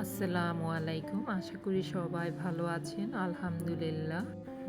আসসালামু আলাইকুম। আশা করি সবাই ভালো আছেন। আলহামদুলিল্লাহ।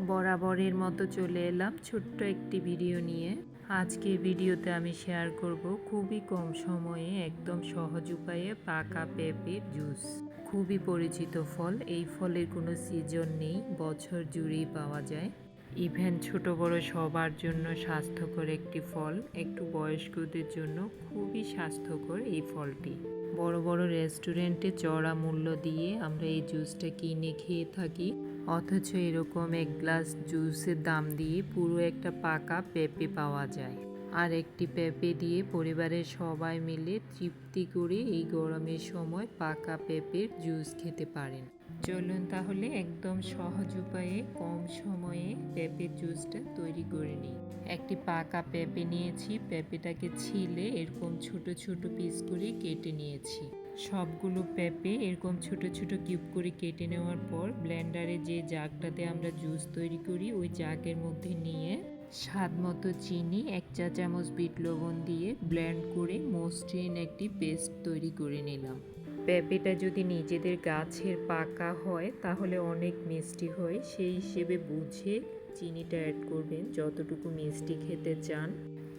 বরাবরের মতো চলে এলাম ছোট্ট একটি ভিডিও নিয়ে। আজকে ভিডিওতে আমি শেয়ার করব খুবই কম সময়ে, একদম সহজ উপায়ে পাকা পেঁপের জুস। খুবই পরিচিত ফল। এই ফলের কোনো সিজন নেই। বছর জুড়েই পাওয়া যায়। ইভেন ছোট বড় সবার জন্য স্বাস্থ্যকর একটি ফল, একটু বয়স্কদের জন্য খুবই স্বাস্থ্যকর এই ফলটি। বড় বড় রেস্টুরেন্টে চড়া মূল্য দিয়ে আমরা এই জুসটা কিনে খেয়ে থাকি। অথচ এরকম এক গ্লাস জুসের দাম দিয়ে পুরো একটা পাকা পেঁপে পাওয়া যায়। আর একটি পেঁপে দিয়ে পরিবারের সবাই মিলে তৃপ্তি করে এই গরমের সময় পাকা পেঁপের জুস খেতে পারেন। চলুন তাহলে একদম সহজ উপায়ে কম সময়ে পেঁপের জুসটা তৈরি করে নিই। একটি পাকা পেঁপে নিয়েছি, পেঁপেটাকে ছিলে এরকম ছোট ছোট পিস করে কেটে নিয়েছি। সবগুলো পেঁপে এরকম ছোট ছোট কিউব করে কেটে নেওয়ার পর ব্লেন্ডারে যে জাগটাতে আমরা জুস তৈরি করি, ওই জাগের মধ্যে নিয়ে স্বাদ মতো চিনি, এক চা চামচ বিট লবণ দিয়ে ব্লেন্ড করে মসৃণ একটি পেস্ট তৈরি করে নিলাম। পেঁপেটা যদি নিজেদের গাছের পাকা হয়, তাহলে অনেক মিষ্টি হয়। সেই হিসেবে বুঝে চিনিটা অ্যাড করবেন, যতটুকু মিষ্টি খেতে চান।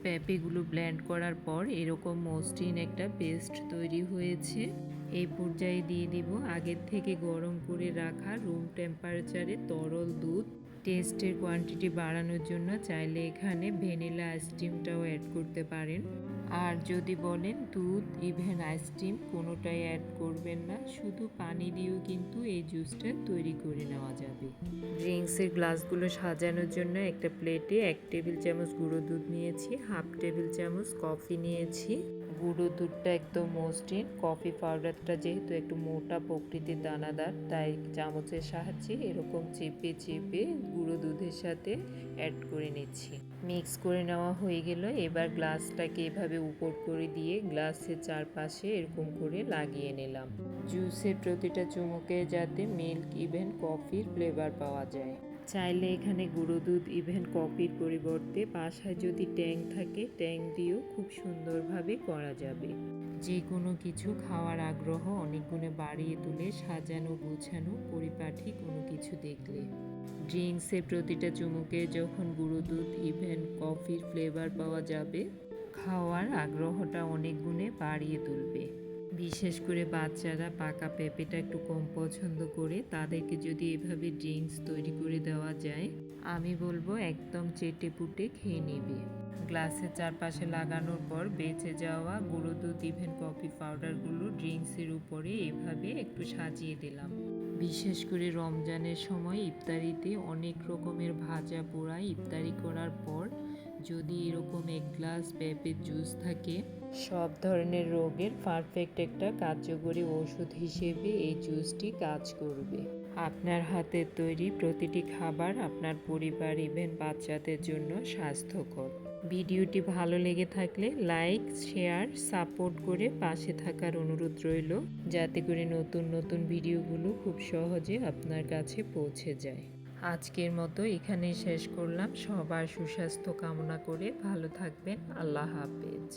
পেঁপেগুলো ব্ল্যান্ড করার পর এরকম মসৃণ একটা পেস্ট তৈরি হয়েছে। এই পর্যায়ে দিয়ে দিব আগের থেকে গরম করে রাখা রুম টেম্পারেচারে তরল দুধ। টেস্টের কোয়ান্টিটি বাড়ানোর জন্য চাইলে এখানে ভ্যানিলা আইসক্রিমটাও অ্যাড করতে পারেন। আর যদি বলেন দুধ ইভেন আইসক্রিম কোনোটাই অ্যাড করবেন না, শুধু পানি দিয়েও কিন্তু এই জুসটা তৈরি করে নেওয়া যাবে। ড্রিঙ্কসের গ্লাসগুলো সাজানোর জন্য একটা প্লেটে এক টেবিল চামচ গুঁড়ো দুধ নিয়েছি হাফ টেবিল চামচ কফি নিয়েছি। গুঁড়ো দুধটা একদম মসৃণ। কফি পাউডারটা যেহেতু একটু মোটা প্রকৃতির দানাদার, তাই চামচের সাহায্যে এরকম চেপে চেপে গুঁড়ো দুধের সাথে অ্যাড করে নিচ্ছি। মিক্স করে নেওয়া হয়ে গেল। এবার গ্লাসটাকে এভাবে উপর করে দিয়ে গ্লাসের চারপাশে এরকম করে লাগিয়ে নিলাম। জুসের প্রতিটা চুমুকে যাতে মিল্ক ইভেন কফির ফ্লেভার পাওয়া যায়। চাইলে এখানে গুঁড়ো দুধ ইভেন কফির পরিবর্তে বাসায় যদি ট্যাং থাকে, ট্যাং দিয়েও খুব সুন্দরভাবে করা যাবে। যে কোনো কিছু খাওয়ার আগ্রহ অনেক গুণে বাড়িয়ে তুলে সাজানো, গোছানো পরিপাটি কোনো কিছু দেখলে। ড্রিঙ্কসের প্রতিটা চুমুকে যখন গুঁড়ো দুধ ইভেন কফির ফ্লেভার পাওয়া যাবে, খাওয়ার আগ্রহটা অনেক গুণে বাড়িয়ে তুলবে। বিশেষ করে বাচ্চারা পাকা পেঁপেটা একটু কম পছন্দ করে, তাদেরকে যদি এভাবে ড্রিঙ্কস তৈরি করে দেওয়া যায়, আমি বলব একদম চেটে পুটে খেয়ে নেবে। গ্লাসের চারপাশে লাগানোর পর বেঁচে যাওয়া গুঁড়ো দুধ ইভেন কফি পাউডারগুলো ড্রিঙ্কসের উপরে এভাবে একটু সাজিয়ে দিলাম। বিশেষ করে রমজানের সময় ইফতারিতে অনেক রকমের ভাজা পোড়া ইফতারি করার পর যদি এরকম এক গ্লাস পেঁপের জুস থাকে? সব ধরনের রোগের পারফেক্ট একটা কার্যকরী ওষুধ হিসেবে এই জুসটি কাজ করবে। আপনার হাতের তৈরি প্রতিটি খাবার আপনার পরিবার ইভেন বাচ্চাদের জন্য স্বাস্থ্যকর। ভিডিওটি ভালো লেগে থাকলে লাইক শেয়ার সাপোর্ট করে পাশে থাকার অনুরোধ রইল, যাতে করে নতুন নতুন ভিডিওগুলো খুব সহজে আপনার কাছে পৌঁছে যায়। আজকের মতো এখানেই শেষ করলাম। সবার সুস্বাস্থ্য কামনা করে ভালো থাকবেন। আল্লাহ হাফেজ।